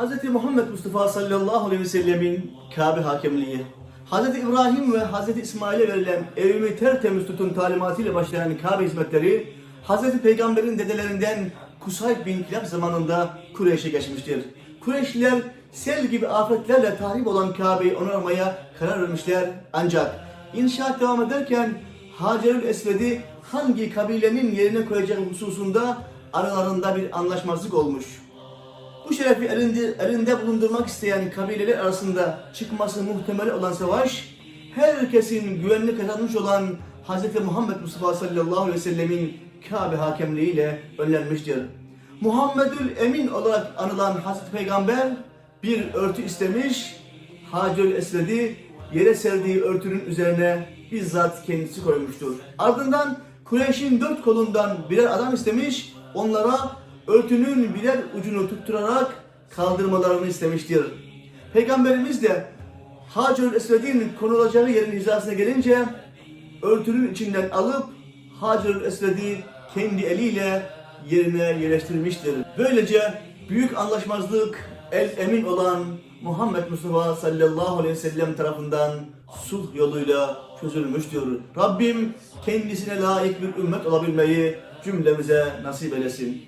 Hz. Muhammed Mustafa sallallahu aleyhi ve sellemin Kabe hakemliği, Hz. İbrahim ve Hz. İsmail'e verilen evimi tertemiz tutun talimatıyla başlayan Kabe hizmetleri, Hz. Peygamber'in dedelerinden Kusayb bin Kilab zamanında Kureyş'e geçmiştir. Kureyşliler sel gibi afetlerle tahrip olan Kabe'yi onarmaya karar vermişler ancak inşaat devam ederken Hacerül Esved'i hangi kabilenin yerine koyacağı hususunda aralarında bir anlaşmazlık olmuş. Bu şerefi elinde, elinde bulundurmak isteyen kabileler arasında çıkması muhtemel olan savaş, herkesin güvenini kazanmış olan Hz. Muhammed Mustafa sallallahu aleyhi ve sellemin Kabe hakemliğiyle önlenmiştir. Muhammedül Emin olarak anılan Hazreti Peygamber bir örtü istemiş, Hacerül Esved'i yere serdiği örtünün üzerine bizzat kendisi koymuştur. Ardından Kureyş'in dört kolundan birer adam istemiş, onlara örtünün birer ucunu tutturarak kaldırmalarını istemiştir. Peygamberimiz de Hacerül Esved'in konulacağı yerin hizasına gelince örtünün içinden alıp Hacerül Esved'i kendi eliyle yerine yerleştirmiştir. Böylece büyük anlaşmazlık el emin olan Muhammed Mustafa sallallahu aleyhi ve sellem tarafından sulh yoluyla çözülmüştür. Rabbim kendisine layık bir ümmet olabilmeyi cümlemize nasip eylesin.